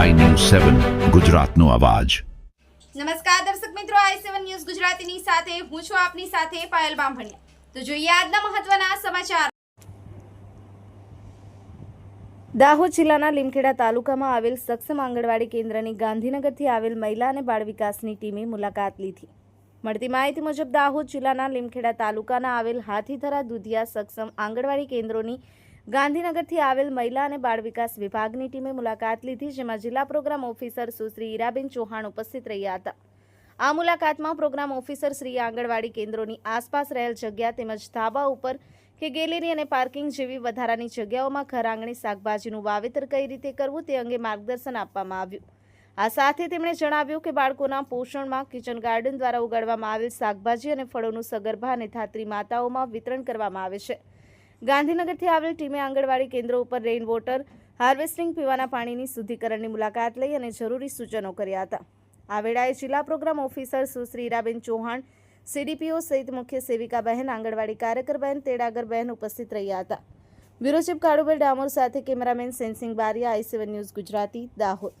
સેવન ગુજરાતનો અવાજ. નમસ્કાર દર્શક મિત્રો આઈ સેવન ન્યૂઝ ગુજરાતીની સાથે હું છું આપની સાથે પાયલ બામભણિયા. તો જોઈએ આજના મહત્વના સમાચાર. દાહોદ જિલ્લાના લીમખેડા તાલુકામાં આવેલ સક્ષમ આંગણવાડી કેન્દ્રની ગાંધીનગરથી આવેલ મહિલા અને બાળ વિકાસની ટીમે મુલાકાત લીધી. મળતી માહિતી મુજબ દાહોદ જિલ્લાના લીમખેડા તાલુકાના આવેલ હાથીધરા દુધિયા સક્ષમ આંગણવાડી કેન્દ્રોની ગાંધીનગરથી આવેલ મહિલા અને બાળ વિકાસ વિભાગની ટીમે મુલાકાત લીધી, જેમાં જિલ્લા પ્રોગ્રામ ઓફિસર સુશ્રી ઈરાબેન ચૌહાણ ઉપસ્થિત રહ્યા હતા. આ મુલાકાતમાં પ્રોગ્રામ ઓફિસર શ્રી આંગણવાડી કેન્દ્રોની આસપાસ રહેલ જગ્યા તેમજ ધાબા ઉપર કે ગેલેરી અને પાર્કિંગ જેવી વધારાની જગ્યાઓમાં ઘર આંગણી શાકભાજીનું વાવેતર કઈ રીતે કરવું તે અંગે માર્ગદર્શન આપવામાં આવ્યું. આ સાથે તેમણે જણાવ્યું કે બાળકોના પોષણમાં કિચન ગાર્ડન દ્વારા ઉગાડવામાં આવેલ શાકભાજી અને ફળોનું સગર્ભા અને ધાત્રી માતાઓમાં વિતરણ કરવામાં આવે છે. ગાંધીનગરથી આવેલ ટીમે આંગણવાડી કેન્દ્રો ઉપર રેઇન વોટર હાર્વેસ્ટિંગ પીવાના પાણીની શુદ્ધિકરણની મુલાકાત લઈ અને જરૂરી સૂચનો કર્યા હતા. આ વેળાએ જિલ્લા program officer Sushri Iraben Chauhan, CDPO સહિત મુખ્ય સેવિકા બહેન આંગણવાડી કાર્યકર બહેન તેડાગર બહેન ઉપસ્થિત રહ્યા હતા. બ્યુરો ચીફ કાળુભાઈ ડામોર સાથે cameraman Sensing Bariya, I seven news Gujarati, Dahod.